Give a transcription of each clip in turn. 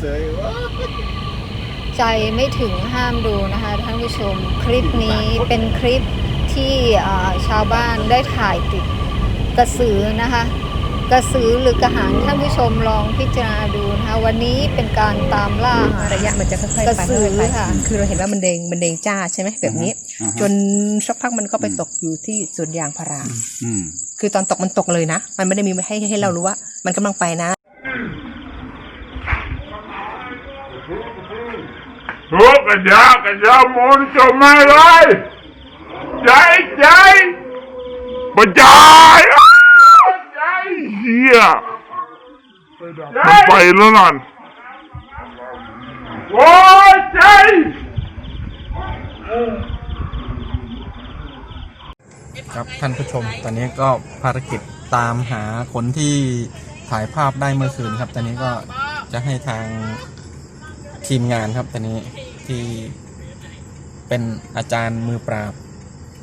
เสยว่าใจไม่ถึงห้ามดูนะคะท่านผู้ชมคลิปนี้เป็นคลิปที่อ่าชาวบ้านได้ถ่ายติดกระสือนะคะ กระสือหรือกระหังท่านผู้ชมลองพิจารณาดูนะคะวันนี้เป็นการตามล่าหาระยะมันจะค่อยๆกระไปสือค่อยๆไปค่ะคือเราเห็นว่ามันแดงมันแดงจ้าใช่ไหมแบบนี้อ่าฮะจนสักพักมันก็ไปตกอยู่ที่สวนยางพาราอืมคือตอนตกมันตกเลยนะ มันไม่ได้มีให้ให้เรารู้ว่า มันกำลังไปนะ ทุกกันยากันยามนจะไม่ไรใจใจบรรจายอ้าวใจเฮียมันไปแล้วนั่นโอ้ใจครับท่านผู้ชมตอนนี้ก็ภารกิจตามหาคนที่ถ่ายภาพได้เมื่อคืนครับ ตอนนี้ก็จะให้ทาง ทีมงานครับตอนนี้ที่เป็นอาจารย์มือปราบ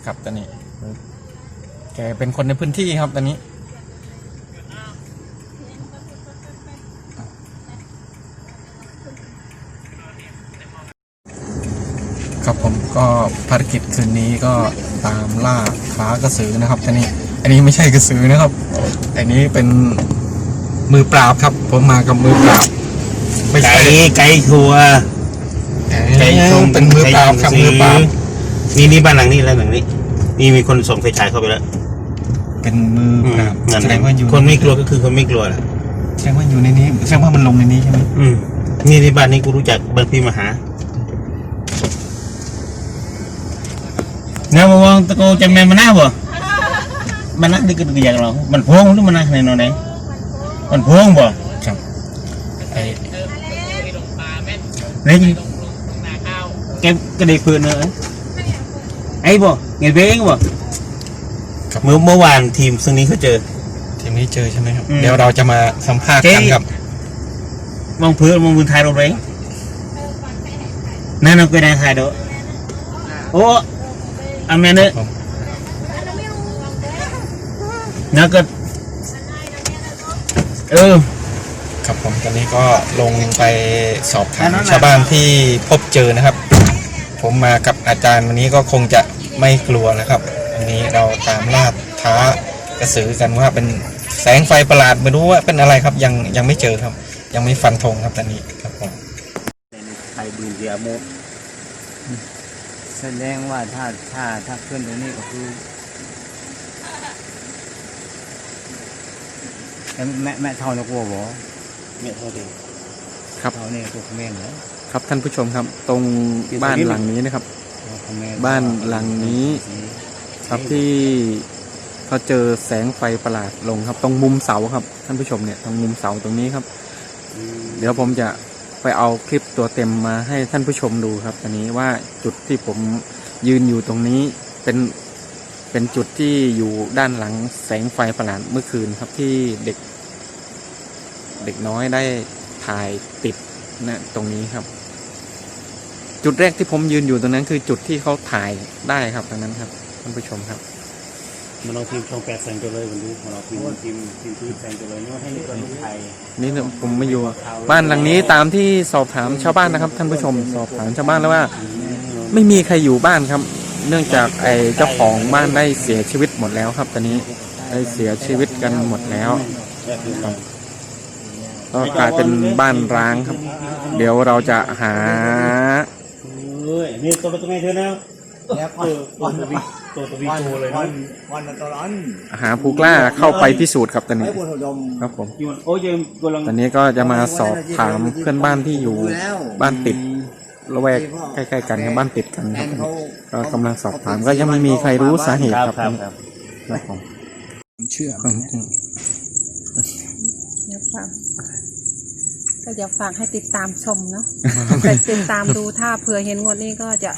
ครับตอนนี้แกเป็นคนในพื้นที่ครับตอนนี้ ครับผมก็ภารกิจคืนนี้ก็ตามล่าขากระสือนะครับตอนนี้ อันนี้ไม่ใช่กระสือนะครับ อันนี้เป็นมือปราบครับ ผมมากับมือปราบ ไม่ไก่ใช่ไก่ทัวไก่ชงเป็นมือปราบครับมือปราบนี่นี่บ้านหลังนี้แล้วหลังนี้ นี่มีคนส่งไฟฉายเข้าไปแล้วเป็นมือปราบนั่นแสดงว่าอยู่คนไม่กลัวก็คือคนไม่กลัวแหละแสดงว่าอยู่ในนี้แสดงว่ามันลงในนี้ใช่ไหมอืมนี่ที่บ้านนี้กูรู้จักบ้านพี่มหาเนี่ยมาวางตะโกจะแม่มาหน้าบ่มันนักดีกันกี่อย่างเรามันพวงหรือมันนักในนอนไหนมันพวงบ่ ครับไอ้ นี่แกกระเดกปืนเนอะไอ้บ่เงี้ยเบ้งบ่ครับเมื่อเมื่อวานทีมซึ่งนี้เขาเจอ ทีมนี้เจอใช่ไหมครับอืมเดี๋ยวเราจะมาสัมภาษณ์กันครับมองเพื่อนมองมือไทยเราเลยนั่นเราเคยได้ไทยเด้อโอ้อเมเนอผมนักก็เออครับผม ตอนนี้ก็ลงไปสอบถามชาวบ้านที่พบเจอนะครับ ผมมากับอาจารย์วันนี้ก็คงจะไม่กลัวนะครับวันนี้เราตามล่าท้ากระสือกันว่าเป็นแสงไฟประหลาดไม่รู้ว่าเป็นอะไรครับยังยังไม่เจอครับ ยังไม่ฟันธงครับตอนนี้ครับผมไทยบืนเดียโมแสดงว่าถ้าถ้าถ้าขึ้นตรงนี้ก็คือแม่แม่เท่านักวัวบ่ เนี่ยเท่าดีครับเท่านี้ตัวแม่เหรอครับท่านผู้ชมครับ ตรงบ้านหลังนี้นะครับตัวแม่บ้านหลังนี้ ครับที่เขาเจอแสงไฟประหลาดลงครับ ตรงมุมเสาครับ ท่านผู้ชมเนี่ยตรงมุมเสาตรงนี้ครับ เดี๋ยวผมจะไปเอาคลิปตัวเต็มมาให้ท่านผู้ชมดูครับอันนี้ว่าจุดที่ผมยืนอยู่ตรงนี้เป็นเป็นจุดที่อยู่ด้านหลังแสงไฟประหลาดเมื่อคืนครับที่เด็ก เด็กน้อยได้ถ่ายติดนะตรงนี้ครับ จุดแรกที่ผมยืนอยู่ตรงนั้น คือจุดที่เขาถ่ายได้ครับตรงนั้นครับท่านผู้ชมครับมันเอาทีมช่องแปดแซงไปเลยวันนี้มันเอาทีมทีมทีมทีมแซงไปเลยนี่ว่าให้นี่ก็ลูกไทยนี่เนี่ยผมมาอยู่ บ้านหลังนี้ตามที่สอบถามชาวบ้านนะครับ ท่านผู้ชม สอบถามชาวบ้านแล้วว่า ไม่มีใครอยู่บ้านครับ เนื่องจากไอ้เจ้าของบ้านได้เสียชีวิตหมดแล้วครับ ตอนนี้ได้เสียชีวิตกันหมดแล้วครับ ก็กลายเป็นบ้านร้างครับ เดี๋ยวเราจะหาเฮ้ยนี่ตัวเป็นตัวไงเธอนะแล้วก็ตัวตัววิตัวตัววิโกเลยวันะนวันตอนนั้นหาผู้กล้าเข้าไปพิสูจน์ครับตอนไอ้นี้บุญดมครับผมอยู่โอ้ยยังกำลังตอนนี้ก็จะมาสอบถามเพื่อนบ้านที่อยู่บ้านติดละแวกใกล้ๆกันครับบ้านติดกันครับก็กำลังสอบถามก็ยังไม่มีใครรู้สาเหตุครับครับครับครับครับ ผมเชื่อเดี๋ยวฝากก็เดี๋ยวฝากให้ติดตามชมเนาะไปติดตามดูถ้าเผื่อเห็นงวดนี้ก็จะ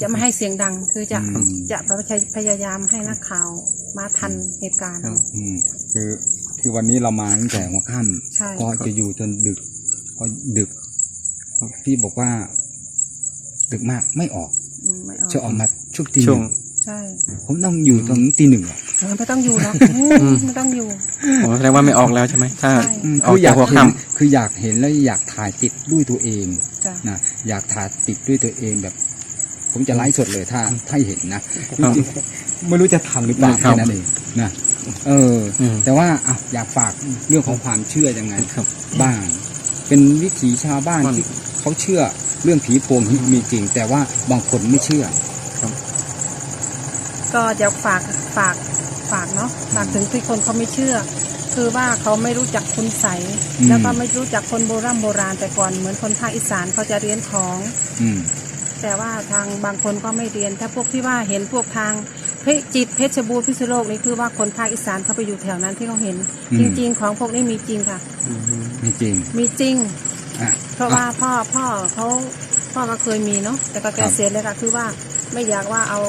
จะไม่ให้เสียงดังคือจะจะพยายามให้นักข่าวมาทันเหตุการณ์ อืมคือคือวันนี้เรามาตั้งแต่หัวค่ใช่ำก็จะอยู่จนดึกพอดึกพี่บอกว่า ดึกมากไม่ออก อืมไม่เอาจะออกมาช่วงตีหช่วงนึ่ง ใช่ผมต้องอยู่ตรงตีหนึ่งอะเออไม่ต้องอยู่หรอกเออไม่ต้องอยู่อ๋อแสดงว่าไม่ออกแล้วใช่ไหมถ้าใช่อืมออกคืออากจายกหัวเห็นค่คืออยากเห็นแล้วอยากถ่ายติดด้วยตัวเองจ้ะนะอยากถ่ายติดด้วยตัวเองแบบ ผมจะไลฟ์สดเลยถ้าถ้าเห็นนะจริงๆไม่รู้จะทำหรือเปล่าครัแค่บนั้นเองนะเอออมแต่ว่าอะอยากฝากเรื่องของความเชื่อยังไงครับ บ้าง เป็นวิถีชาวบ้านมันที่เขาเชื่อเรื่องผีโพงมีจริง แต่ว่าบางคนไม่เชื่อ ก็จะฝากฝากฝากเนาะฝากถึงที่คนเขาไม่เชื่อ คือว่าเขาไม่รู้จักคุณใสยอืม แล้วก็ไม่รู้จักคนโบราณโบราณแต่ก่อนเหมือนคนภาคอีสานเขาจะเรียนของ อืม แต่ว่าทางบางคนก็ไม่เรียน ถ้าพวกที่ว่าเห็นพวกทางเพชรจิตเพชรบูรณ์พิษณุโลกนี่คือว่าคนภาคอีสานเขาไปอยู่แถวนั้นที่เขาเห็น อืมจริง ๆ ของพวกนี้มีจริงค่ะ ไม่จริง มีจริง อะ เพราะว่าพ่อพ่อเขาพ่อก็เคยมีเนาะแต่ก็แกครับ เสียเลยค่ะคือว่าไม่อยากว่าเอา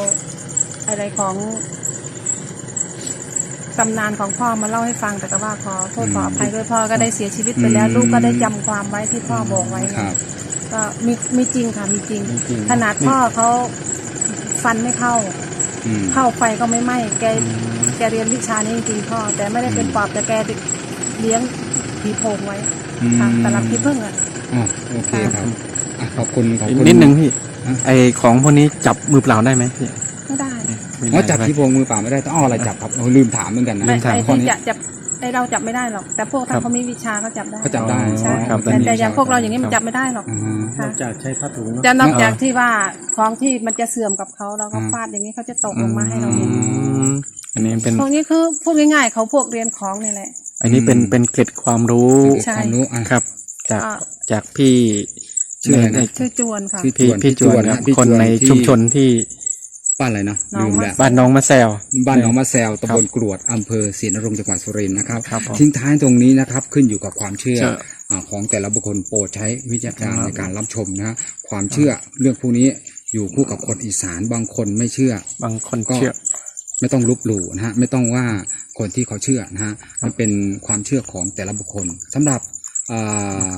อะไรของตำนานของพ่อมาเล่าให้ฟังแต่ก็ว่าขอโทษขออภัยด้วยพ่อก็ได้เสียชีวิตไปแล้วอืมลูกก็ได้จำความไว้ที่พ่อบอกไว้ครับก็มีมีจริงค่ะมีจริงมีจริงขนาดพ่อเขาฟันไม่เข้าอืมเข้าไฟก็ไม่ไหม้แกแกเรียนวิชานี้จริงๆพ่อ แต่ไม่ได้เป็นปอบแต่แกเลี้ยงผีโพงไว้ค่ะตลับผีพึ่งอะอ๋อโอเคครับอะขอบคุณขอบอีกคุณนิดนึงพี่อะไอของพวกนี้จับมือเปล่าได้ไหมพี่ ไม่ได้ไม่อ๋อได้จับใช่ไหมที่โพงมือเปล่าไม่ได้ต้องเอาอะไรจับครับโอ้ลืมถามเหมือนกันนะ ไม่ถามไอ้ข้อที่นี้จะจับไอ้เราจับไม่ได้หรอก แต่พวกครัทางบเขามีวิชาเขาจับได้เขาจับได้ใช่ครับแต่แต่อย่างพวกเราอย่างนี้คมัรันบจับไม่ได้หรอกอ่าฮะค่ะจากใช้ผ้าถุงเนอะ จะนอกจากเออที่ว่าของที่มันจะเสื่อมกับเขาเราก็อืมฟาดอย่างนี้เขาจะตกลงมาให้เราอืเห็น มอันนี้เป็น พวกนี้คือพูดง่ายๆ เขาพวกเรียนของนี่แหละ อันนี้เป็นอืม เป็นเกร็ดความรู้ใช่ ความรู้อะ ครับ จากอ่า จากพี่ชื่ออะไรนะ ในชื่อจวนค่ะชื่อพี่จวนพี่จวนครับพี่จวนคนในที่ ชุมชนที่ บ้านอะไรเนาะน้องลืมมะแล้วบ้านน้องมะแซวบ้านหนองมะแซวครับตำบลกรวดอำเภอศรีนรงค์จังหวัดสุรินทร์นะครับครับผมทิ้งท้ายตรงนี้นะครับขึ้นอยู่กับความเชื่อเชื่ออ่าของแต่ละบุคคลโปรดใช้วิจารณญาณครับในการรับชมนะฮะความเชื่อเรื่องพวกนี้อยู่คู่กับคนอีสานบางคนไม่เชื่อ บางคนก็เชื่อไม่ต้องลบหลู่นะฮะไม่ต้องว่าคนที่เขาเชื่อนะฮะมันเป็นความเชื่อของแต่ละบุคคลสำหรับอ่า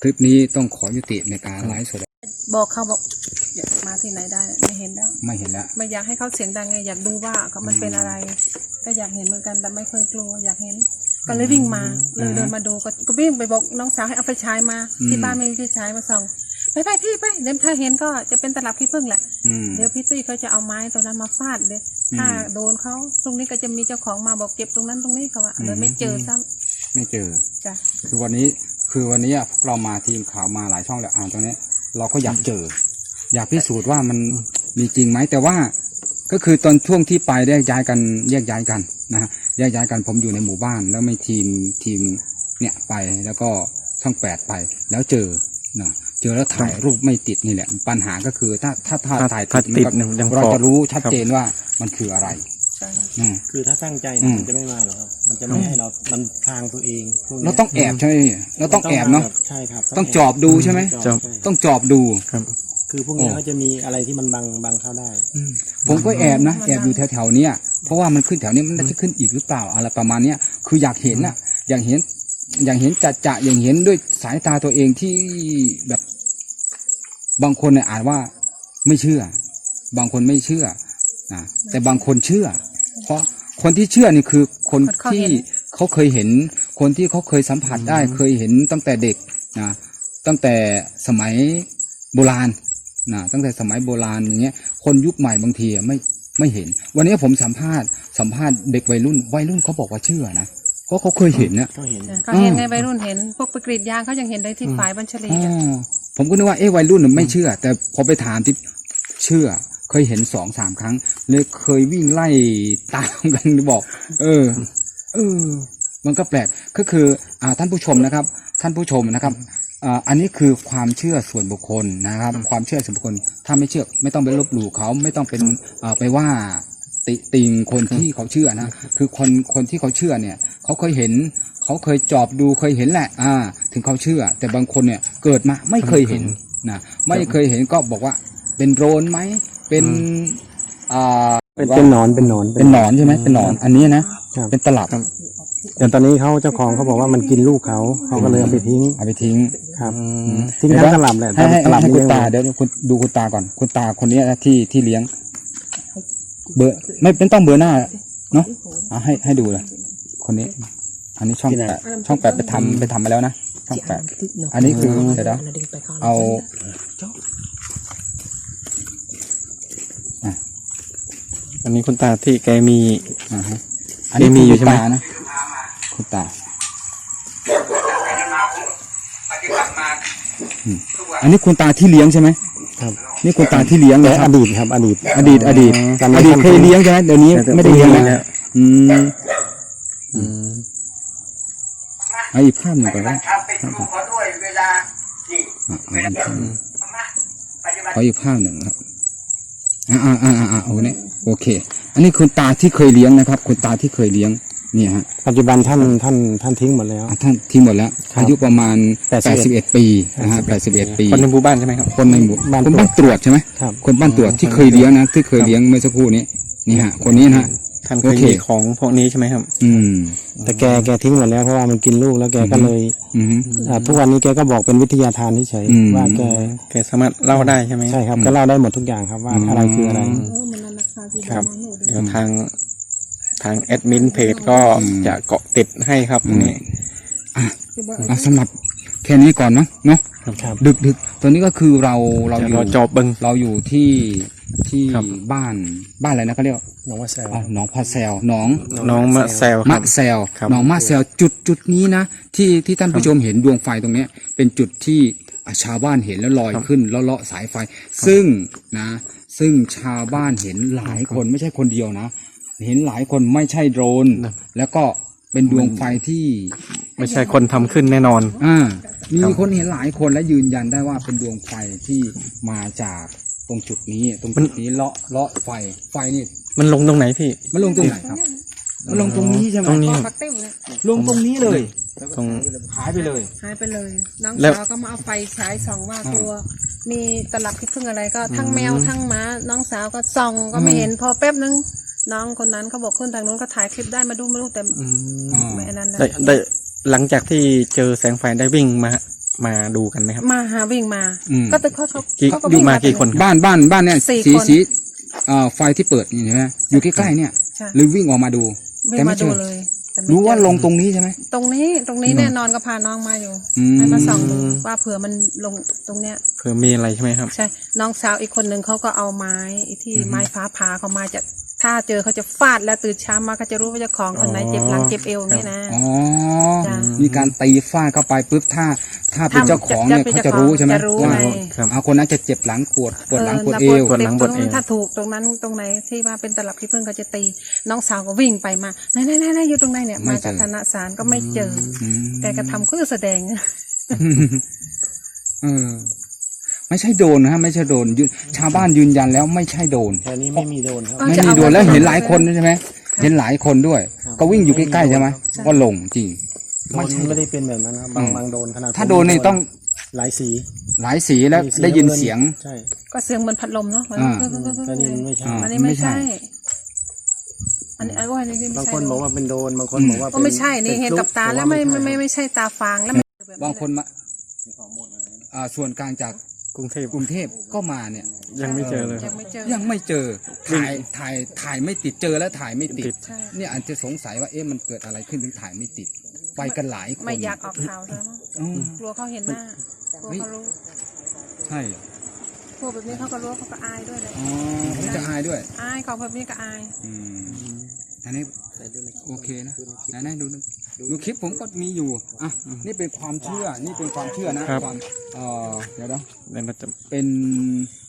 คลิปนี้ต้องขอยุติในการไลฟ์สด บอกเขาบอกอยากมาที่ไหนได้ไม่เห็นแล้วไม่เห็นแล้ว ไม่อยากให้เขาเสียงดังไงอยากดูว่าเขามันเป็นอะไร ก็อยากเห็นเหมือนกันแต่ไม่เคยกลัวอยากเห็น ก็เลยวิ่งมาเลยเดินมาดูก็ก็วิ่งไปบอกน้องสาวให้เอาไฟฉายมาอืมที่บ้านไม่มีไฟฉายมาส่องไปไปพี่ไปเดี๋ยวถ้าเห็นก็จะเป็นตลับขี้ผึ้งแหละอืมเดี๋ยวพี่ตุ้ยเขาจะเอาไม้ตัวนั้นมาฟาดเลยอืมถ้าโดนเขาตรงนี้ก็จะมีเจ้าของมาบอกเก็บตรงนั้นตรงนี้เขาว่าอืมเลยไม่เจอซ้ไม่เจอำจ้ะคือวันนี้คือวันนี้อะพวกเรามาทีมข่าวมาหลายช่องแล้วอ่านตรงนี้ เราก็อยากเจอ อยากพิสูจน์ว่ามันมีจริงไหมแต่ว่าก็คือตอนช่วงที่ไปแยกย้ายกันแยกย้ายกันนะฮะแยกย้ายกันผมอยู่ในหมู่บ้าน แล้วไม่ทีมทีมเนี่ยไปแล้วก็ช่องแปดไปแล้วเจอนะเจอแล้วถ่ายรูปไม่ติดนี่แหละปัญหาก็คือถ้าถ้าถ้าถ้าถ่ายถ้าติดติดมันก็ยังพอเราจะรู้ชัดครับเจนว่ามันคืออะไร ใช่อืม คือถ้าตั้งใจอืนะมมันจะไม่มาหรอกครับ มันจะไม่ให้เรา มันพรางตัวเองพวกนี้ยเราต้องแอบใช่ไหมเราต้องแอบเนาะ ใช่ครับต้องจอบดูใช่ไหม จอบจอบใช่ต้องจอบดู ครับคือพวกนี้โอ้เขาจะมีอะไรที่มันบังบังเข้าได้ ผมก็แอบนะแอบอยู่แถวๆเนี้ยเพราะว่ามันขึ้นแถวนี้มันน่าจะขึ้นอีกหรือเปล่าอะไรประมาณเนี้ยคืออยากเห็นน่ะ อยากเห็น อยากเห็นจะจะอย่างเห็นด้วยสายตาตัวเองที่แบบ บางคนเนี่ยอ่านว่าไม่เชื่อ บางคนไม่เชื่อนะแต่บางคนเชื่อ เพราะคนที่เชื่อนี่คือคนคนเขาที่เห็น เขาเคยเห็น คนที่เขาเคยสัมผัสได้ เคยเห็นตั้งแต่เด็กนะตั้งแต่สมัยโบราณนะตั้งแต่สมัยโบราณอย่างเงี้ยคนยุคใหม่บางทีอะไม่ไม่เห็น วันนี้ผมสัมภาษณ์สัมภาษณ์เด็กวัยรุ่น วัยรุ่นเขาบอกว่าเชื่อนะเพราะเขาเคยเห็นนะ ก็เห็นเขาเห็นอืมไงวัยรุ่นเห็น พวกไปกรีดยางเขายังเห็นได้ที่ฝายบัญชลีอ๋อะอผมก็นึกว่าเอ๊ะวัยรุ่นน่ะไม่เชื่อ แต่พอไปถามที่เชื่อ เคยเห็นสองสามครั้ง เลยเคยวิ่งไล่ตามกันบอก เออ เออ มันก็แปลกก็คืออ่าท่านผู้ชมนะครับ ท่านผู้ชมนะครับอ่าอันนี้คือความเชื่อส่วนบุคคลนะครับ ความเชื่อส่วนบุคคล ถ้าไม่เชื่อไม่ต้องไปลบหลู่เขาไม่ต้องเป็นอ่าไปว่าติติงคนที่เขาเชื่อนะคือคนคนที่เขาเชื่อเนี่ย เขาเคยเห็น เขาเคยจอบดูเคยเห็นแหละ อ่า ถึงเขาเชื่อ แต่บางคนเนี่ยเกิดมาไม่เคยเห็นนะไม่เคยเห็นก็บอกว่าเป็นโดรนไหม เป็นอ่าเป็นเป็นหนอนเป็นหนอนเป็นหนอนใช่ไหมเป็นหนอนอันนี้นะครับเป็นตลับแต่ตอนนี้เขาเจ้าของเขาบอกว่ามันกินลูกเขาเขาก็เลยเอาไปทิ้งเอาไปทิ้งครับอืมทิ้งทั้งตลับแหละให้ให้ตลับให้นี้คุณยังตาเดี๋ยวคุณดูคุณตาก่อนคุณตาคนนี้นะที่ที่เลี้ยง เบอร์ไม่เป็นต้องเบอร์หน้าเนาะเอาให้ให้ดูเลยคนนี้ อันนี้ช่องแปดช่องแปดไปทำไปทำมาแล้วนะช่องแปดอันนี้คือเดี๋ยวนะเอา อันนี้คุณตาที่แกมี อ่าฮะอันนี้ยังมีอยู่ใช่ไหม คุณตานะคุณตาอืมอันนี้คุณตาที่เลี้ยงใช่ไหมครับ นี่คุณตาที่เลี้ยงแต่นะคอรับ ดีตครับ อดีต อดีต อดีตตอนนี้อดีตทำเคยเลี้ยงใช่ไหมเดี๋ยวนี้แต่ไม่ได้เลี้ยงไม่แล้วแล้วอืมอืมเอาอีกภาพหนึ่งก่อนนะไปดูเขาด้วยเวลานี่อะเอาอีกภาพขออีกภาพหนึ่งครับ อ่าอ่าอ่าอ่าเอาเนี่ยโอเค อันนี้คุณตาที่เคยเลี้ยงนะครับ คุณตาที่เคยเลี้ยงนี่ฮะปัจจุบันท่านท่านท่านทิ้งหมดแล้วอะท่านที่หมดแล้วครับอายุประมาณ81 81 ปีนะฮะ81 ปีคนในหมู่บ้านใช่ไหมครับคนในหมู่บ้านคนบ้านตรวจใช่ไหมครับคนบ้านตรวจที่เคยเลี้ยงนะที่เคยเลี้ยงเมื่อสักครู่นี้นี่ฮะคนนี้นะฮะ ท่านเคโอยเคมีของพวกนี้ใช่ไหมครับ อืม แต่แกแกทิ้งหมดแล้วเพราะว่ามันกินลูกแล้วแกก็เลยอืมอ่าทุกวันนี้แกก็บอกเป็นวิทยาทานเฉยอืมๆว่าแกแกสามารถเล่าได้ใช่ไหมใช่ครับก็เล่าได้หมดทุกอย่างครับว่าอืมอะไรคืออะไรครับเดี๋ยวทางทางแอดมินเพจก็จะเกาะติดให้ครับตรงนี้เอาสำหรับแค่นี้ก่อนเนาะเนาะครับดึกดึกตัวนี้ก็คือเราเราจะอยู่รอจอบเบิงเราอยู่ที่ที่ครับบ้านบ้านอะไรนะเขาเรียก ว่าน้องว่าแซว อ๋อหนองพาแซลหนองน้องมะแซวคมะรับ แซลครับหนองมะแซลจุดจุดนี้นะที่ที่ท่านผู้ชมเห็นดวงไฟตรงเนี้ยเป็นจุดที่อะชาวบ้านเห็นแล้วลอยขึ้นแล้วเลาะสายไฟ ซึ่งนะ ซึ่งชาวบ้านเห็นหลายคนไม่ใช่คนเดียวนะ เห็นหลายคนไม่ใช่โดรนแล้วก็เป็นดวงไฟที่ไม่ใช่คนทำขึ้นแน่นอน อ่ามีครับคนเห็นหลายคนและยืนยันได้ว่าเป็นดวงไฟที่มาจากตรงจุดนี้ ตรงจุดนี้เลาะเลาะไฟไฟนี่ มันลงตรงไหนพี่ มันลงตรงไหนครับ มันลงตรงนี้ใช่ไหมตรงนี้ พักติ้วเนี่ยลงตรงนี้เลยตรง หายไปเลย หายไปเลย น้องแล้ว สาวก็มาเอาไฟฉายส่องว่าอ่าตัว มีตลับที่พึ่งอะไรก็ทั้งแมวทั้งหมาน้องสาวก็ส่องก็ไม่อืมเห็นพอแป๊บนึงน้องคนนั้นเขาบอกขึ้นทางนู้นก็ถ่ายคลิปได้มาดูมาดูแต่อืมอ่าไม่อันนั้นนะได้ได้หลังจากที่เจอแสงไฟได้วิ่งมา มาดูกันไหมครับ มาหาวิ่งมา อืม ก็ตึกเขาเขากี่เขาก็อยู่วิ่งมากี่คนบ้านบ้านบ้านเนี่ยสี่สีคน สี เอ่อไฟที่เปิดนี่ใช่ไหมอยู่ใกล้ๆเนี่ยใช่หรือวิ่งออกมาดูวิ่งแต่ไม่มาเจดูอ เลยแต่ไม่รู้ว่าเจอลงตรงนี้ใช่ไหม ตรงนี้ตรงนี้แน่นอนก็พาน้องมาอยู่อืม ให้มาส่องดูว่าเผื่อมันลงตรงเนี้ย เผื่อมีอะไรใช่ไหมครับ ใช่ น้องสาวอีกคนหนึ่งเขาก็เอาไม้ที่ไม้ฟ้าผ่าเขามาจะ ถ้าเจอเขาจะฟาดแล้วตื่นเช้ามาก็จะรู้ว่าเจ้าของคนไหนเจ็บหลังเจ็บเอวอย่างนี่นะอ๋อจ้ะมีการตีฟาดเข้าไปปุ๊บถ้า ถ้าเป็นถ้าเจ้าของเนี่ยจะเขาเป็นจะเจ้าของรู้ใช่ไหมจะรู้ว่าไงครับเอาคนนั้นจะเจ็บหลังปวดปวดหลังปวดเอวปวดหลังปวดเอวถ้าถูกตรงนั้นตรงไหนที่ว่าเป็นตลับที่พึ่งเขาจะตีน้องสาวก็วิ่งไปมาไหนไหนไหนไหนอยู่ตรงไหนเนี่ยไม่มาเจอจากคณะสารก็ไม่เจออืมแกก็ทำคือแสดงเออ ไม่ใช่โดนนะฮะไม่ใช่โดนยืนชาวบ้านยืนยันแล้วไม่ใช่โดน แถวนี้ไม่มีโดนครับอ๋อไม่จะมีเอาโดนแล้วไว้เห็นหลายคนด้วยใช่ไหมเห็นหลายคนด้วยก็วิ่งอยู่ใกล้ๆใช่ไหมว่าลงจริง โดนไม่ได้เป็นแบบนั้นนะบางบางโดนขนาดถ้าโดนนี่ต้องหลายสีหลายสีแล้วมีได้ยินเสียง ใช่ก็เสียงเหมือนพัดลมเนาะอ่าแต่นี่มันไม่ใช่อ่า อันนี้ไม่ไม่ใช่ใช่ อันนี้อันว่าอันนี้ไม่บางใช่คนบอกว่าเป็นโดนบางคนบอกว่าก็ไม่ใช่นี่เห็นกับตาแล้วไม่ไม่ไม่ไม่ใช่ตาฟางแล้วมันบางคนมาอ่าส่วนกลางจาก กรุงเทพกรุงเทพก็มาเนี่ย ยังไม่เจอเลยคยัรับงไม่เจอ ยังไม่เจอถ่ายถ่ายถ่ายไม่ติดเจอแล้วถ่ายไม่ติติดดใช่เนี่ยอาจจะสงสัยว่าเอ๊ะมันเกิดอะไรขึ้นถึงถ่ายไม่ติด ไปกันหลายคนไม่อยากออกข่าวแล้วมั้งอืมกลัวเขาเห็นหน้ากลัวเขารู้ใช่พวกแบบนี้เขาก็รู้เขาก็อายด้วยเลยอ๋อเขาจะอายด้วยอายเขาแบบนี้ก็อายอืมอันนี้โอเคนะไหนไหนดู ดูดูคลิปผมก็มีอยู่อะนี่เป็นความเชื่อ นี่เป็นความเชื่อนะครับ ความเอ่อเดี๋ยวนะเดี๋ยวเราจะ เป็น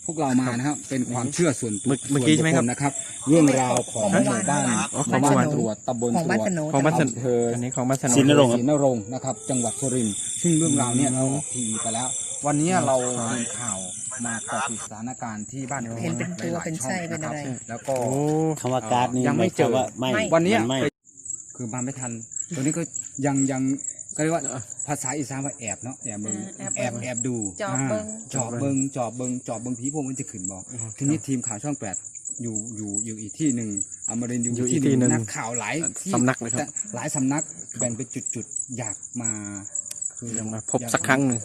พวกเรามานะครับ เป็นความเชื่อส่วนเมื่อเมื่อกี้ใช่ไหมครับส่วนบุคคลนะครับ เรื่องราวของหมู่บ้านอ๋อหมู่บ้านของบ้าน ตรวจตำบลของตรบ้านวจสนุกของบ้านสนอำเภออันนี้ของบ้านสนศรีนรงค์ศรีนรงค์นะครับ จังหวัดสุรินทร์ซึ่งเรื่องราวเนี่ยเราออกทีวีไปแล้ว วันนี้เรามีข่าวมาเกาะติดสถานการณ์ที่บ้านเห็นเป็นตัวหลายๆเป็นไส้ช่องเป็นอะไรคบแล้วก็โอ้คำว่าการ์ดนี่ยังไม่เจอว่าไม่วันเนี้ยไม่ คือมาไม่ทัน ตัวนี้ก็ยังยังก็เรียกว่าภาษาอีสานว่าแอบเนาะแอบเบิงอ่าแอแอบบเบิ่งแอบดูจอบเบิ่งาจอบเบิงจอบเบิงจอบเบิงผีพวกมันจะขึ้นบอกทีนี้ทีมข่าวช่องแปดอยู่อยู่อยู่อีกที่หนึ่งอมรินทร์อยู่อยู่อีกอีกที่ที่หหนึ่นึ่งงนักข่าวหลายที่สำนักเลยครับ แต่หลายสำนักแบ่งเป็นจุดๆอยากมาคือ ยังมาพบสักครั้งหนึ่ง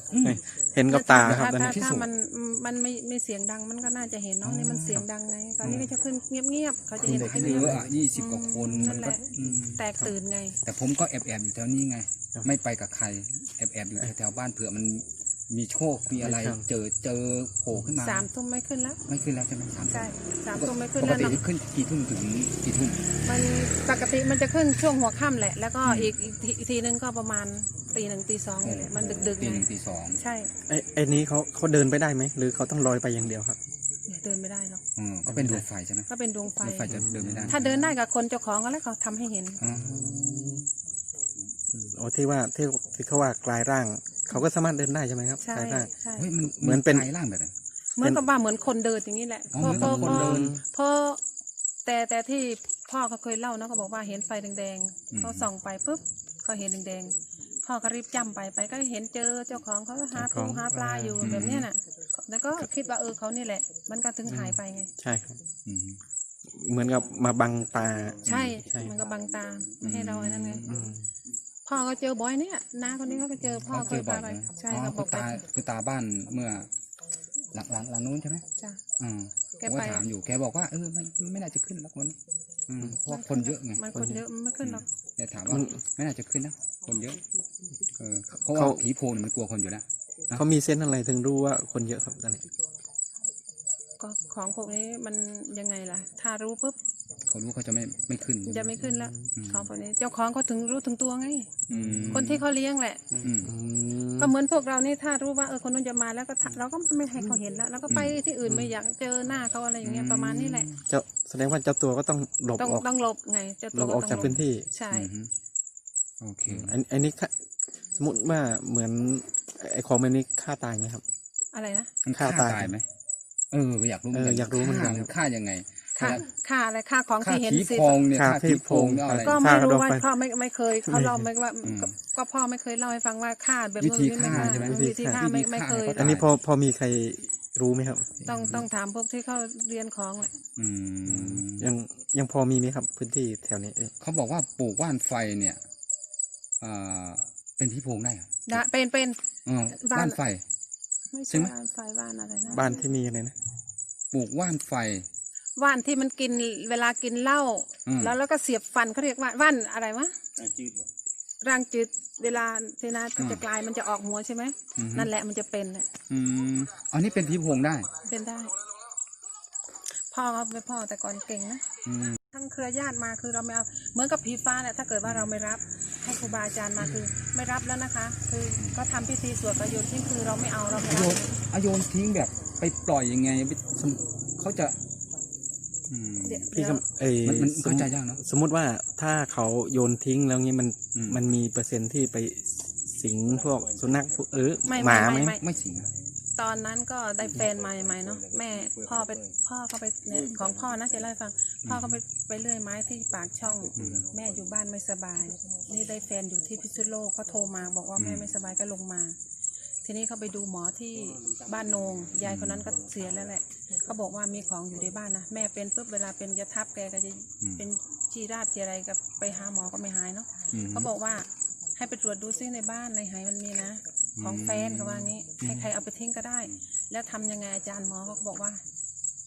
เห็นกับตาครับถ้าตอนถ้านี้ถ้ามันมันมันไม่ไม่เสียงดังมันก็น่าจะเห็นเนาะนี่มันเสียงดังไง ตอนนี้ก็จะขึ้นเงียบๆเขาจะเห็นเด็กแค่เยเงียบอะอะยี่สิบกว่าคนนั่มันนแหก็ละอืมแตกตื่นไง แต่ผมก็แอบแอบๆอยู่แถวนี้ไง ไม่ไปกับใครแอบแอบๆอยู่แถวๆบ้านเผื่อมัน มีโชคมีอะไร ครับ เจอเจอโผล่ขึ้นมาสามทุ่มไม่ขึ้นแล้ว ไม่ขึ้นแล้วใช่ไหมสามใช่สามทุ่มไม่ขึ้นปกแล้วติเนาะจะขึ้นกี่ทุ่มถึงกี่ทุ่มมันปกติมันจะขึ้นช่วงหัวค่ำแหละ แล้วก็อีกอีกทีอีกทีนึงก็ประมาณตีหนึ่งตีสองนี่แหละมันดึกๆตีไงหนึ่งตีสองใช่ไอ้ไอ้นี้เขาเขาเดินไปได้ไหม หรือเขาต้องลอยไปอย่างเดียวครับ เดินไม่ได้หรอกอืมก็เป็นดวงไฟใช่ไหมก็เป็นดวงไฟ ดวงไฟจะเดินไม่ได้ถ้าเดินได้กับคนเจ้าของก็แล้วเขาทำให้เห็น อ๋ออ๋อที่ว่าที่ที่เขาว่ากลายร่าง เขาก็สามารถเดินได้ใช่ไหมครับใช่กลายร่างใช่เฮ้ยมันเหมือนเป็นกลายร่างแบบไหนเหมือนกับว่าเหมือนคนเดินอย่างนี้แหละอ๋อพอเหมือนพกัอบคนเดินพอแต่แต่ที่พ่อเขาเคยเล่านะเขาบอกว่าเห็นไฟแดงอืม ๆเขาส่องไปปุ๊บเขาเห็นแดงๆพ่อก็รีบจำไปไปก็เห็นเจอเจ้าของเขาหาปูหาปลาอยู่แบบเนี้ยน่ะ แล้วก็คิดว่าเออเขานี่แหละ มันก็ถึงหายไปไง ใช่ครับอืม เหมือนกับมาบังตา ใช่ใช่ มันก็บังตาไม่ให้เราไอ้นั่นไง อืม พ่อก็เจอบ่อยเนี่ยน้าคนนี้เขาก็เจอพ่อเขาเคเจยอบ่อพายไปนะใช่อ๋อเขาบคุอณกไปตาคุณตาบ้านเมื่อ หลังหลังหลังนู้นใช่ไหมจ้ะ อืมแกผมก็ไป ถามอยู่แกบอกว่าเออมันมันไม่น่าจะขึ้นหรอกมันอืมเพราะว่าคนเยอะไงมันคนเยอะมันไม่ขึ้นหรอกเนี่ยถามว่าไม่น่าจะขึ้นนะคนเยอะเออเพราะว่าเขา ผีโพงเนี่ยมันกลัวคนอยู่แล้วเขามีเซนส์อะไรถึงรู้ว่าคนเยอะครับตอนนี้ ก็ของพวกนี้มันยังไงล่ะ ถ้ารู้ปุ๊บ เขารู้เขาจะไม่ไม่ขึ้น จะไม่ขึ้นแล้วอืม ของพวกนี้เจ้าของเขาถึงรู้ถึงตัวไง อืมคนที่เขาเลี้ยงแหละ อืมอืมก็เหมือนพวกเรานี่ถ้ารู้ว่าเออคนนู้นจะมาแล้วก็ถเราก็ไม่ให้เขาเห็นแล้วเราก็ไปที่อื่นไม่อยากเจอหน้าเขาอะไรอย่างเงี้ยประมาณนี้แหละ เจ้าแสดงว่าเจ้าตัวก็ต้องหลบต้องออกต้องหลบไงเจะหลตัวบก็ออกต้จากองหลพื้นบที่ใช่ อืมโอเคอันอันนี้ค่าสมมติว่าเหมือนไอ้ของแบบนี้ฆ่าตายไหมครับ อะไรนะ มันฆ่าฆ่าตาย ตายไหมเอออยากรู้เหมือนเอกัอนอยากรู้เหมือนกัน ฆ่าฆ่ายังไง ค่าค่าอะไรค่าของฆ่าที่เห็นผีสิโพงเนี่ยฆ่าฆ่าผีผีโพโพงงเนี่ยอะไร ก็ไม่รู้ฆ่าว่าดวงไฟพ่อไม่ไม่เคยเขาเล่าไม่ว่าอืมก็ก็พ่อไม่เคยเล่าให้ฟังว่าฆ่าแบบวิธีนู้นฆ่าไม่ใช่ไหมวิธีฆ่าไม่ไม่เคย วิธีฆ่าอันนี้พอพอมีใครรู้ไหมครับ ต้องต้องถามพวกที่เขาเรียนของแหละอืมยังยังพอมีไหมครับ พื้นที่แถวนี้เอ้ยเขาบอกว่าปลูกว่านไฟเนี่ยอ่าเป็นผีโพงได้เหรอได้เป็นเป็นอ๋อบ้าน ว่านไฟ ไม่ใช่ใช่ไหม บ้านไฟบ้านอะไรนะบ้านที่มีอะไรนะ ปลูกว่านไฟ ว่านที่มันกินเวลากินเหล้าอืม แล้วแล้วก็เสียบฟันเขาเรียกว่าว่านอะไรวะร่างจืดเวลาเทนาจะกลายมันจะออกหัวใช่ไหมอือฮึนั่นแหละมันจะเป็นแหละอืมอันนี้เป็นผีโพงได้เป็นได้ พ่อเขาเป็นพ่อแต่ก่อนเก่งนะ อืมทั้งเครือญาติมาคือเราไม่เอาเหมือนกับผีฟ้าแหละถ้าเกิดว่าเราไม่รับให้ครูบาอาจารย์มาคือไม่รับแล้วนะคะ คือก็ทำพิธีสวดประโยชน์ที่คือเราไม่เอาเราไม่โยรับนเอาโยนทิ้งแบบไปปล่อยยังไงไปสมเขาจะ อืม เดี๋ยวพี่เดี๋ยวคำเอ้ยมันมันสมเข้าใจยากเนอะ สมมติว่าถ้าเขาโยนทิ้งแล้วงี้มันอืม มันมีเปอร์เซ็นต์ที่ไปสิงพวกสุนัขพวกเออไม่หไม่มาไหมไม่ไม่ไม่สิงอะตอนนั้นก็ได้แฟนใหม่ๆเนาะแม่พ่อไปพ่อก็ไปเนี่ยของพ่อนะจะเล่าให้ฟังพ่อก็ไปไปเลื่อยไม้ที่ปากช่อง แม่อยู่บ้านไม่สบาย นี่ได้แฟนอยู่ที่พิษณุโลกเขาโทรมาบอกว่าแม่ไม่สบายก็ลงมา ทีนี้เขาไปดูหมอที่บ้านโนงยายคนนั้นก็เสียแล้วแหละ เขาบอกว่ามีของอยู่ในบ้านนะแม่เป็นปุ๊บเวลาเป็นจะทับแกก็จะเป็นชีราดทีอะไรก็ไปหาหมอก็ไม่หายเนาะอืม เขาบอกว่าให้ไปตรวจดูซิในบ้านในหายมันมีนะ ของแฟนเขาว่างี้ให้ใครเอาไปทิ้งก็ได้ แล้วทำยังไงอาจารย์หมอเขาก็บอกว่า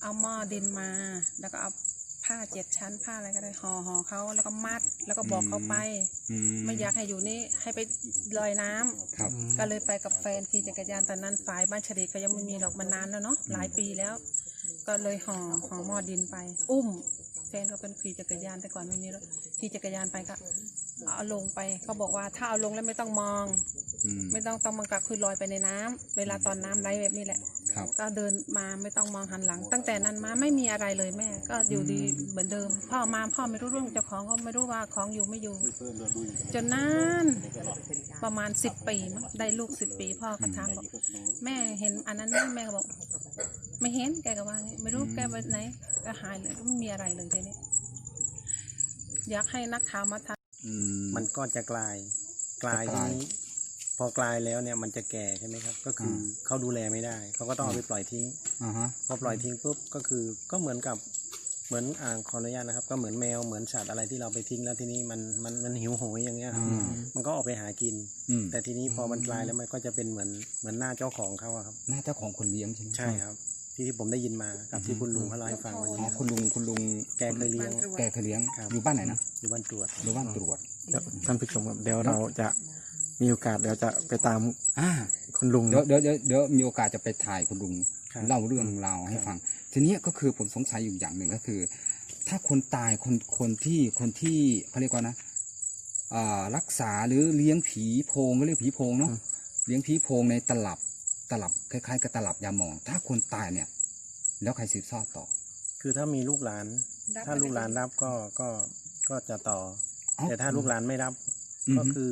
เอาหม้อดินมา แล้วก็เอา ผ้าเจ็ดชั้นผ้าอะไรก็ได้ห่อห่อเขาแล้วก็มัดแล้วก็บอกเขาไปอืไม่อยากให้อยู่นี่ให้ไปลอยน้ำครับก็เลยไปกับแฟนขี่จักรยานตอนนั้นฝ่ายบ้านเฉลยก็ยังไม่มีหรอกมันนานแล้วเนาะหลายปีแล้ว ก็เลยห่อห่อหม้อดินไป อุ้มแฟนก็เป็นขี่จักรยานแต่ก่อนไม่มีรถขี่จักรยานไปก็เอาลงไปเขาบอกว่าถ้าเอาลงแล้วไม่ต้องมองอืมไม่ต้องต้องมังกรคือลอยไปในน้ำเวลาตอนน้ำไหลแบบนี้แหละ ครับ ก็เดินมาไม่ต้องมองหันหลัง ตั้งแต่นั้นมาไม่มีอะไรเลยแม่ ก็อยู่ดีเหมือนเดิม พ่อมาพ่อไม่รู้เรื่องเจ้าของก็ไม่รู้ว่าของอยู่ไม่อยู่ จนนานประมาณสิบปีมั้งได้ลูกสิบปี พ่อก็ถามบอกแม่เห็นอันนั้นไหมแม่ก็บอก ไม่เห็นแกก็ว่างี้ไม่รู้แกไปไหนก็หายเลยก็ไม่มีอะไรเลยทีนี้อยากให้นักข่าวมาทำอืมมันก็จะกลายกลายจะกทีลายนี้ พอกลายแล้วเนี่ยมันจะแก่ใช่ไหมครับ ก็คืออเขาดูแลไม่ได้ เขาก็ต้องเอาไปปล่อยทิ้ง อ่าฮะ พอปล่อยทิ้งปุ๊บก็คือก็เหมือนกับเหมือนอ่าขออนุญาตนะครับ ก็เหมือนแมวเหมือนสัตว์อะไรที่เราไปทิ้งแล้วทีนี้มันมันมันหิวโหยอย่างเงี้ยครับอืม มันก็ออกไปหากิน อืมแต่ทีนี้พอมันกลายแล้วมันก็จะเป็นเหมือนเหมือนหน้าเจ้าของเขาอะครับ หน้าเจ้าของคนเลี้ยงใช่ไหมใช่ครับ ที่ที่ผมได้ยินมากับที่คุณลุงเขาเล่าให้ฟังวันอ๋อนี้คุณลุงคุณลุงแกเคยเลี้ยง แกเคยเลี้ยงครับ อยู่บ้านไหนนะอยู่บ้านตรวจอยู่บ้านตรวจเดี๋ยวท่านผู้ชมครับเดี๋ยวเราจะ มีโอกาสเดี๋ยวจะไปตามอ่าคุณลุง เดี๋ยวเดี๋ยวเดี๋ยวเดี๋ยวมีโอกาสจะไปถ่ายคุณลุงครับเล่าเรื่องราวให้ฟัง ทีนี้ก็คือผมสงสัยอยู่อย่างหนึ่งก็คือ ถ้าคนตายคนคนที่คนที่เขาเรียกว่านะอ่ารักษาหรือเลี้ยงผีโพงก็เรียกผีโพงเนาะเลี้ยงผีโพงในตลับตลับคล้ายๆกับตลับยาหมอง ถ้าคนตายเนี่ย แล้วใครสืบทอดต่อ คือถ้ามีลูกหลาน รับถ้าลูกหลานรับก็ก็ก็จะต่อ เอ้าแต่ถ้าลูกหลานไม่รับ อือฮึ ก็คือ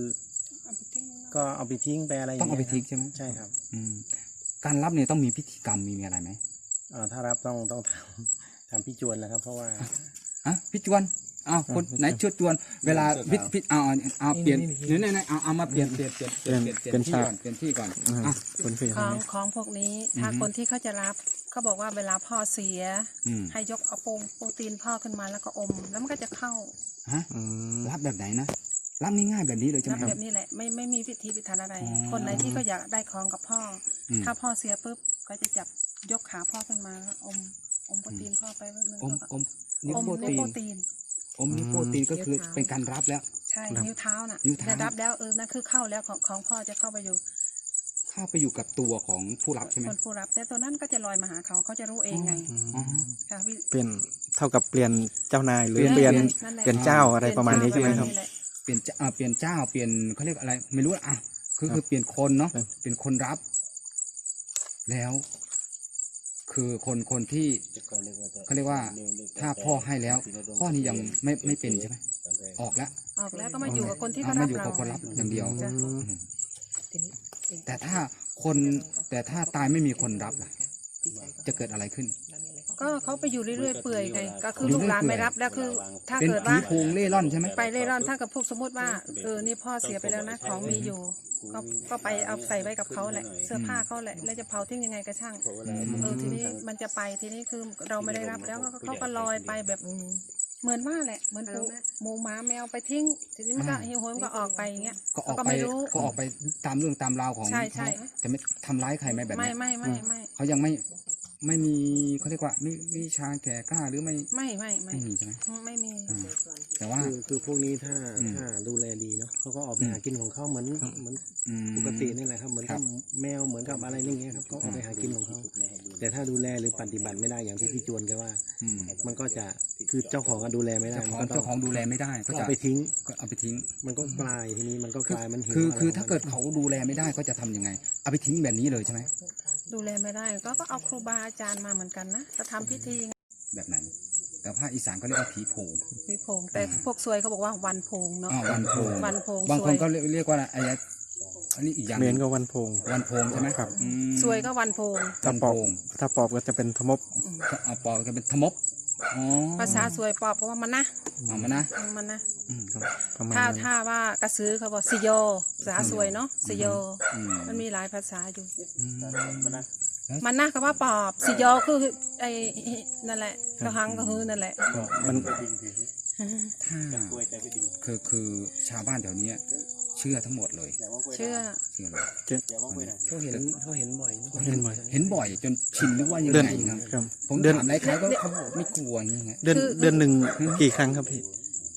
ก็เอาไปทิ้งไปอะไรต้องเอาไปย่ทิ้งใช่ไหมใช่ครับอืมการรับเนี่ยต้องมีพิธีกรรมมีอะไรไหมอ่าถ้ารับต้องต้องทำทำพี่จวนแล้วครับ เพราะว่าอะพี่จวนอ้าวคนไหนชื่อจวน เวลาพิพิเอาเอาเอาเปลี่ยนนี่นี่นี่เอาเอามาเปลี่ยนเปลี่ยนเปลี่ยนเปลี่ยนเปลี่ยนเปลี่ยนที่ก่อนเปลี่ยนที่ก่อนอืมอะคุณพี่ขทำองไมของพวกนี้ถ้าอือฮึคนที่เขาจะรับเขาบอกว่าเวลาพ่อเสียอืมให้ยกเอาโปงโปรตีนพ่อขึ้นมาแล้วก็อม แล้วมันก็จะเข้าฮะอืมรับแบบไหนนะ รับง่ายๆแบบนี้เลยใช่ไหนัมบครัแบบบนี้แหละไม่ไม่มีพิธีพิธันอะไร อ๋อคนไหนที่ก็อยากได้ของกับพ่ออม ถ้าพ่อเสียปุ๊บก็จะจับยกขาพ่อขึ้นมาแล้วอมอมโปรตีนพ่อไปแบบนึงอมแล้วก็อมนิอมโคในตีโปรนตีน อมนิโคตีนก็คือเป็นการรับแล้ว ใช่นิ้วเท้าน่ะนิ้วเท้าได้รับแล้วเออนั่นคือเข้าแล้วของของพ่อจะเข้าไปอยู่เข้าไปอยู่กับตัวของผู้รับใช่ไหมคนผู้รับ แต่ตัวนั้นก็จะลอยมาหาเขาเขาจะรู้เองไงอ๋อ ค่ะพี่เปลี่ยนเท่ากับเปลี่ยนเจ้านายหรือเปลี่ยนเปลี่ยนนั่นแหละเปลี่ยนเจ้าอะไรประมาณนี้ใช่ไหมครับนี่แหละเป ลี่ยนเจ้าอ่าเปลี่ยนเจ้าเปลี่ยนเขาเรียกอะไร ไม่รู้อะคือคือเปลี่ยนคนเนาะครับเป็นคนรับ แล้ว คือคนคนที่เขาเรียกว่าถ้าพ่อให้แล้ว พ่อนี่ยังไม่ไม่เป็นใช่ไหมออกแล้วออกแล้วก็มาอยู่กับคนที่อ่าเขามารับอยู่เรากับคนรับอย่างเดียวจ้ะอืมแต่ถ้าคนแต่ถ้าตายไม่มีคนรับล่ะจะเกิดอะไรขึ้น ก็เขาไปอยู่เรื่อยๆเปื่อยไงก็คืออยู่ลูกหลานเรื่อยๆไม่รับแล้วคือ ถ้าเป็นเกิดผีว่าโพงเล่ร่อนใช่ไหมไปเร่ร่อนถ้ากับพวกสมมติว่าเออนี่พ่อเสียไปแล้วนะของมีอยู่ ก็ก็ไปเอาใส่ไว้กับเขาแหละ เสื้อผ้าเขาแหละแล้วจะเผาทิ้งยังไงก็ช่าง เออทีนี้มันจะไปทีนี้คือเราไม่ได้รับแล้วก็เขาก็ลอยไปแบบเหมือนว่าแหละเหมือนหมูหมูหมาแมวไปทิ้ง ทีนี้มันก็หิวโหยมันก็ออกไปอย่างเงี้ย ก็ออกเขาไปไม่รู้ก็ออกไปตามเรื่องตามราวของใช่ใช่ เขาจะไม่ทำร้ายใครไหมแบบไม่เนี้ยไม่ไม่ไม่เขายังไม่ ไม่มีเขาเรียกว่ามีวิชาแก่กล้าหรือไม่ไม่ไม่ไม่ไม่มีใช่ไหมไม่มีอืมแต่ว่า คือคือพวกนี้ถ้าอืมถ้าดูแลดีเนาะเขาก็ออกไปอืมหากินของเขาเหมือนเหมือนอืม ปกตินี่แหละครับเหมือนครักับบแมวเหมือนกับอะไรนี่เงี้ยครับเขาออกไปหากินของเขาแต่ถ้าดูแลหรือปฏิบัติไม่ได้อย่างที่พี่จวนแกว่า อืมมันก็จะคือเจ้าของก็ดูแลไม่ได้เจ้าขมัองก็ต้เจ้าของดูแลไม่ได้ก็ก็จะเอาไปทิ้ง ก็เอาไปทิ้ง มันก็กลายทีนี้มันก็คืกอลายมันหิวคืออะไรคือขงถ้ามันเกิดเขาดูแลไม่ได้ก็จะทำยังไง เอาไปทิ้งแบบนี้เลยใช่ไหม ดูแลไม่ได้ ก็ก็เอาครูบาอาจารย์มาเหมือนกันนะก็ทำพิธีไงแบบไหนแต่ภาคอีสานก็เรียกว่าผีโพง มีโพงแต่พวกซวยเขาบอกว่าวันโพงเนาะอ่าวันโพง วันโพงบางซควนยก็เรียกเรียกว่าอะไรอันนี้อีกอย่างเมหนนึ่งก็วันโพง วันโพงใช่ไหมครับ อืมซวยก็วันโพง ถ้าวันปโพอบงถ้าปอบก็จะเป็นทมบเอาปอจะเป็นทมบอ๋อภาษาซวยปอบก็ว่ามันนะเอามานะ มันนะ อืมครับประมาณถ้านั้นถ้าว่ากระสือเขาบอกสิโยภาษาซวยเนาะสิโยอืมมันมีหลายภาษาอยู่อืมมันนะก็ว่าปอบสิโยคือไอ้นั่นแหละกระหังกระฮือนั่นแหละ มันถ้าคือคือชาวบ้านแถวเนี้ยเชื่อทั้งหมดเลย เชื่อเชื่อเลยเขาเห็นเขาเห็นบ่อยนะเห็นบ่อย เห็นบ่อยจนชินหรือว่ายังเดือนไงครับครับ ผมเดือนถามหลายครั้งก็เขาบอกไม่กลัวอย่างเงี้ยเดือนคือเดือนหนึ่งกี่ครั้งครับพี่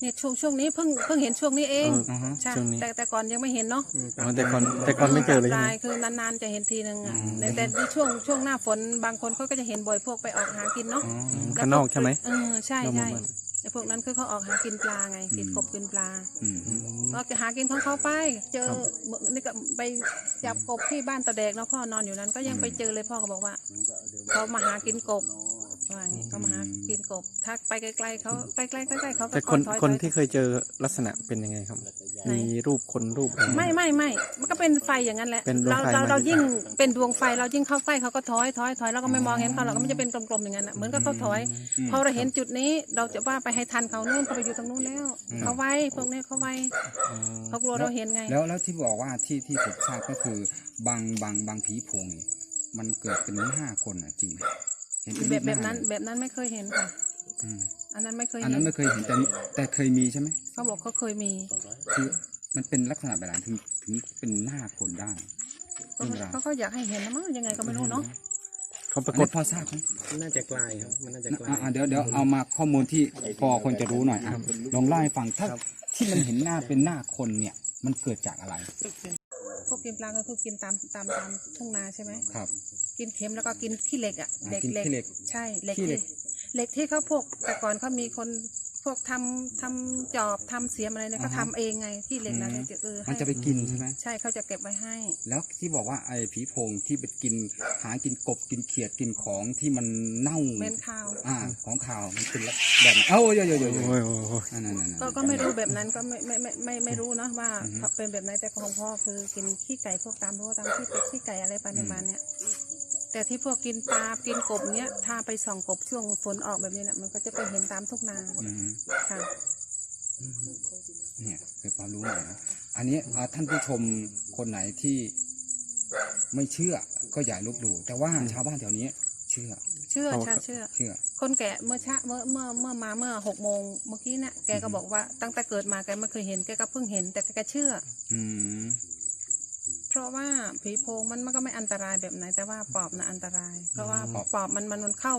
เนี่ยช่วงช่วงนี้เพิ่งเพิ่งเห็นช่วงนี้เองอ๋อฮะใช่ช่วงนี้ แต่แต่ก่อนยังไม่เห็นเนาะอ๋อแต่ก่อนแต่ก่อนไม่เจอเลยใช่ไหมรายคือนานๆจะเห็นทีนึงอะอืม แต่แต่ที่ช่วงช่วงหน้าฝนบางคนเขาก็จะเห็นบ่อยพวกไปออกหากินเนาะ อ๋อข้างนอกใช่ไหม เออใช่นอกหมู่ใช่บ้านแต่พวกนั้นคือเขาออกหากินปลาไงกินกบกินปลาอืมก็จะหากินของเขาไป เจอนี่ก็ไปจับกบที่บ้านตะแดกเนาะพ่อนอนอยู่นั้นก็ยังไปเจอเลยพ่อก็บอกว่าเขามาหากินกบว่าอย่างงี้เขามาหา กินกบถ้าไปไกลๆเขาไปใกล้ๆใกล้ๆเขาก็แต่คนถอยๆคนที่เคยเจอลักษณะเป็นยังไงครับ มีรูปคนรูปอะไร ไม่ไม่ไม่มันก็เป็นไฟอย่างนั้นแหละเป็นดวงเราไฟเราไหมเรายิ่งเป็นดวงไฟเรายิ่งเข้าใกล้เขาก็ถอยถอยถอยเราก็ไม่มองเห็นเขาเราก็มันจะเป็นกลมๆอย่างนั้นน่ะเหมือนกับเขาถอย พอเราเห็นจุดนี้เราจะว่าไปให้ทันเขานู่นเขาไปอยู่ตรงนู้นแล้วเขาไว้พวกนี้เขาไว้อ๋อเขากลัวเราเห็นไง แล้วแล้วที่บอกว่าที่ที่ผมทราบก็คือบางบางบางผีโพงเนี่ยมันเกิดเป็นห้าคนอะจริงไหม เห็นเป็นแบบรูปหแบบนั้นเลยแบบนั้นไม่เคยเห็นค่ะ อืมอันนั้นไม่เคยอันเห็นั้นนไม่เคยเห็นแต่นี่แต่เคยมีใช่ไหมเขาบอกเขาเคยมีคือมันเป็นลักษณะแบบไหนถึงถึงเป็นหน้าคนได้ก็เรื่องราวเขาก็อยากให้เห็นนะมั้งยังไงก็ไม่รู้เนาะเขาปอัรานกฏนี้พอทราบไหมน่าจะกลายครับ มันน่าจะกลายอ่าเดี๋ยวเดี๋ยวเอามาข้อมูลที่พอคนจะรู้หน่อยอะลองเล่าให้ฟังถ้าที่มันเห็นหน้าเป็นหน้าคนเนี่ย มันเกิดจากอะไรพวกกินปลาก็คือกินตามตามตามทุ่งนาใช่ไหมครับ กินเค็มแล้วก็กินขี้เหล็กอะอ่าเหล็กกินขี้เหล็ก ใช่เหล็กขี้เหล็ที่ก เหล็กที่เขาพวกแต่ก่อนเขามีคนพวกทำทำจอบทำเสียมอะไรเนี่ยเขาทำเองไงที่เหล็กนะเนี่ยเออให้มันจะไปกินใช่ไหมใช่เขาจะเก็บไว้ให้ แล้วที่บอกว่าไอ้ผีโพงที่ไปกินหากินกบกินเขียดกินของที่มันเน่าเมนข้าว อ่า ของข่าวมันเป็นแบบแบบไหนเอ้าโยโยโยโยโอ้ยโอ้ยโอ้ยนั่นนั่นนั่นก็ก็ไม่รู้แบบนั้นก็ไม่ไม่ไม่ไม่ไม่รู้นะว่าอือฮึเป็นแบบไหนแต่ของพ่อคือกินขี้ไก่พวกตามรั้วตามที่เป็ดขี้ไก่อะไรไปในบ้านเนี่ย แต่ที่พวกกินปลากินกบเนี้ย ถ้าไปส่องกบช่วงฝนออกแบบนี้เนี่ยมันก็จะไปเห็นตามทุกนาอืมค่ะ เนี่ยเกิดความรู้ใหม่นะอันนี้อ่าท่านผู้ชมคนไหนที่ไม่เชื่อก็อย่าลบหลู่แต่ว่าชาวบ้านแถวนี้ เชื่อเชื่อใช่เชื่อ เชื่อ คนแก่เมื่อเช้าเมื่อเมื่อเมื่อมาเมื่อหกโมงเมื่อกี้เนี่ยแกก็บอกว่าตั้งแต่เกิดมาแกไม่เคยเห็นแกก็เพิ่งเห็น แต่แกเชื่อ อืม เพราะว่าผีโพงมันมันก็ไม่อันตรายแบบไหน แต่ว่าปอบน่ะอันตราย เพราะว่าปอบปอบมันมันมันเข้า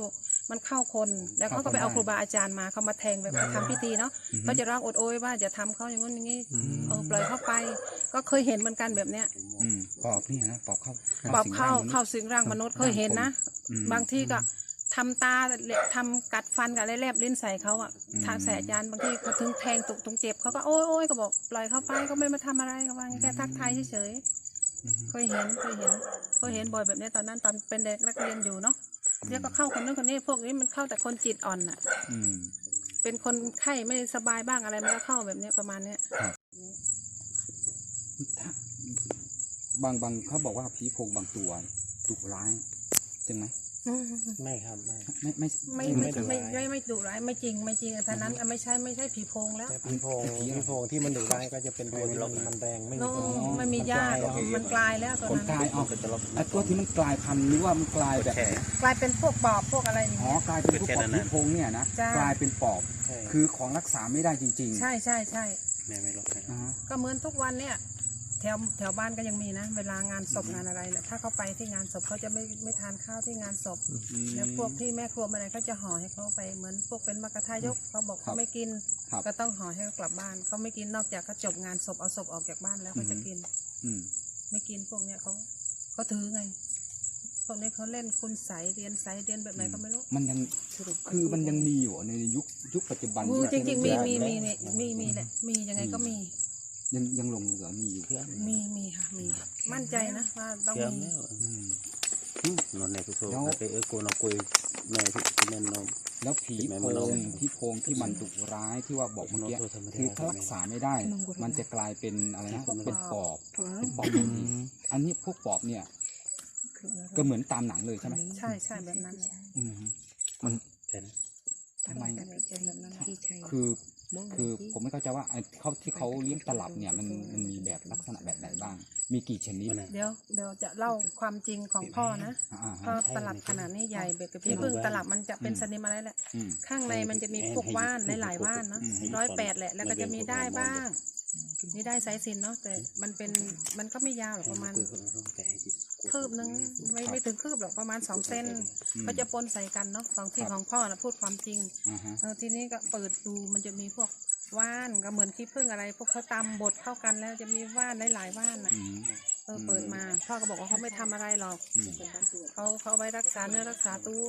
มันเข้าคน แล้วเขาก็ไปเอาครูบาอาจารย์มาเขามาแทงแบบทำพิธีเนาะเขาจะร้องโอดโอยว่าจะทำเขาอย่างนู้นอย่างนี้เออปล่อยเข้าไป ก็เคยเห็นเหมือนกันแบบเนี้ยอืมปอบเนี่ยนะปอบเข้าปอบเข้าสิ่งร่งมนุษย์เข้าสิงร่างมนุษย์เคยเห็นนะอืมบางทีก็ทำตาเละทำกัดฟันกับอะไรแลบลิ้นใส่เขาอะอืมทางใส่อาจารย์บางทีเขาถึงแทงตุกตรงเจ็บเขาก็โอ้ยโอ้ยก็บอกปล่อยเขาไปก็ไม่มาทำอะไรก็ว่าแค่ทักทายเฉยๆ เคยเห็นเคยเห็นเคยเห็นบ่อยแบบนี้ตอนนั้นตอนเป็นเด็กนักเรียนอยู่เนาะเดี๋ยวก็เข้าคนนู้นคนนี้พวกนี้มันเข้าแต่คนจิตอ่อนอะอืมเป็นคนไข้ไม่สบายบ้างอะไรมันก็เข้าแบบเนี้ยประมาณเนี้ยถ้าบางบางเขาบอกว่าผีโพงบางตัวดุร้ายจริงไหม ไม่ครับไม่ไม่ไม่ไม่ไม่ไม่ไม่ไม่ดุร้ายไม่จริงไม่จริงท่านั้นไม่ใช่ไม่ใช่ผีโพงแล้วแต่ผีโพงผีโพงที่มันดุร้ายก็จะเป็นตัวที่มันแรงไม่มีโน้ตัวไม่มีญาติมันกลายแล้วตอนคนนั้นกลายออกไอ้ตัวที่มันกลายพันธุ์หรือว่ามันกลายแบบกลายเป็นพวกปอบพวกอะไรอย่างอ๋อเงี้ยกลายเป็นพวกปอบผีโพงเนี่ยนะจ้ากลายเป็นปอบใช่คือของรักษาไม่ได้จริง ๆ ใช่ใช่ใช่แม่ไม่ลบนะอ่าฮะก็เหมือนทุกวันเนี่ยแถวแถวบ้านก็ยังมีนะ เวลางานศพงานอะไรเนี่ยถ้าเขาไปที่งานศพเขาจะไม่ไม่ทานข้าวที่งานศพอืมแล้วพวกที่แม่ครัวอะไรก็จะห่อให้เขาไปเหมือนพวกเป็นมรรคทายกเขาบอกครับเขาไม่กินครับก็ต้องห่อให้เขากลับบ้านเขาไม่กินนอกจากเขาจบงานศพเอาศพออกจากบ้านแล้วเขาจะอือฮึกินอืมไม่กินพวกเนี้ยเขาเขาถือไงพวกนี้เขาเล่นคุณใสยเรียนใสยเรียนแบบไหนก็ไม่รู้ มันยังคือมันยังมีอยู่ในยุคยุคปัจจุบันอู้เนี่ยจริงๆมีมีมีมีมีมีแหละมียังไงก็มี ยังยังหลงเหลือมีอยู่มีมีค่ะมี มั่นใจนะว่าต้องมีอืม นอนในกุศลแล้ว ไปเออโกนเอากุยแม่ที่แม่นม แล้วผีโพงที่โพงที่มันดุร้ายที่ว่าบอกเมื่อกี้คือถ้ารักษาไม่ได้ มันจะกลายเป็นอะไรนะเป็นปอบเป็นปอบทันทีอันนี้พวกปอบเนี่ย ก็เหมือนตามหนังเลยใช่ไหมใช่ใช่แบบนั้นอืมใช่นะ ทำไม แบบนั้นพี่ชัยคือ คือผมไม่เข้าใจว่าไอ้เขาที่เขาเลี้ยงตลับเนี่ยมันมันมีแบบลักษณะแบบไหนบ้าง มีกี่ชนิดเดี๋ยวเดี๋ยวจะเล่าความจริงของพ่อนะอ่าพ่อฮะตลับขนาดนี้ใหญ่เบ็ดกับพี่พึ่งตลับมันจะเป็นสนิมอะไรแหละอืมข้างในมันจะมีพวกว่านหลายๆว่านเนาะอืมร้อยแปดแหละแล้วก็จะมีได้บ้างมีได้สายสินเนาะแต่มันเป็นมันก็ไม่ยาวหรอกประมาณ คืบนึงไม่ไม่ถึงคืบหรอกประมาณสองเซนก็จะปนใส่กันเนาะของที่ของพ่อนะพูดความจริงอ่าฮะเออทีนี้ก็เปิดดูมันจะมีพวกว่านก็เหมือนขี้ผึ้งอะไร พวกเขาตำบดเข้ากันแล้วจะมีว่านหลายๆว่านอะอืมเออเปิดมา พ่อก็บอกว่าเขาไม่ทำอะไรหรอกอืมเขาเขาเอาไว้รักษาเนื้อรักษาตัว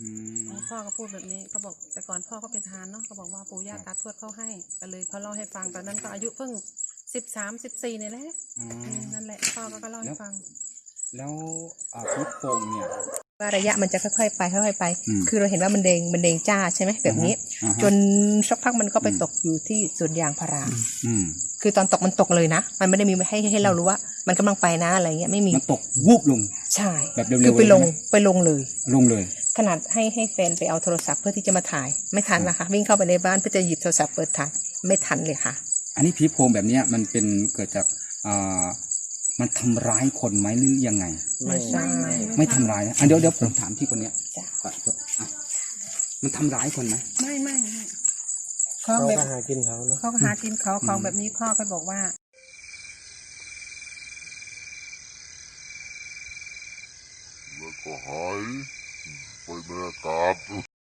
อืมพ่อก็พูดแบบนี้ก็บอกแต่ก่อนพ่อก็เป็นทหารเนาะก็บอกว่าปู่ย่าตาทวดเขาให้ก็เลยเขาเล่าให้ฟังตอนนั้นก็อายุเพิ่งสิบสามสิบสี่นี่แหละอือืมมนั่นแหละพ่อก็เล่าให้ฟัง แล้วอ่าผีโพงเนี่ย ว่าระยะมันจะค่อยๆไปค่อยๆไปอืมคือเราเห็นว่ามันแดงมันแดงจ้าใช่ไหมแบบนี้อ่าฮะจนสักพักมันก็ไปตกอยู่ที่สวนยางพาราอืมคือตอนตกมันตกเลยนะ มันไม่ได้มีให้ให้เรารู้ว่า มันกำลังไปนะอะไรเงี้ยไม่มีมันตกวูบลง ใช่แบบเร็วๆคือไปลงเลยนะไปลงเลย ลงเลย ขนาดให้ให้แฟนไปเอาโทรศัพท์เพื่อที่จะมาถ่าย ไม่ทันนะคะ วิ่งเข้าไปในบ้านเพื่อจะหยิบโทรศัพท์เปิดถ่ายไม่ทันเลยค่ะ อันนี้ผีโพงแบบเนี้ยมันเป็นเกิดจากอ่า มันทำร้ายคนไหมหรือยังไง ไม่ใช่ ไม่ทำร้ายนะอะเดี๋ยวเดี๋ยวผมถามที่คนเนี้ยจ้ะ ก่อนอะมันทำร้ายคนไหม ไม่ไม่ไม่ของเขาแบบก็หากินเขาเนาะ เขาก็หากินเขาของแบบนี้พ่อก็บอกว่า แล้วก็หายไปแม่กาบ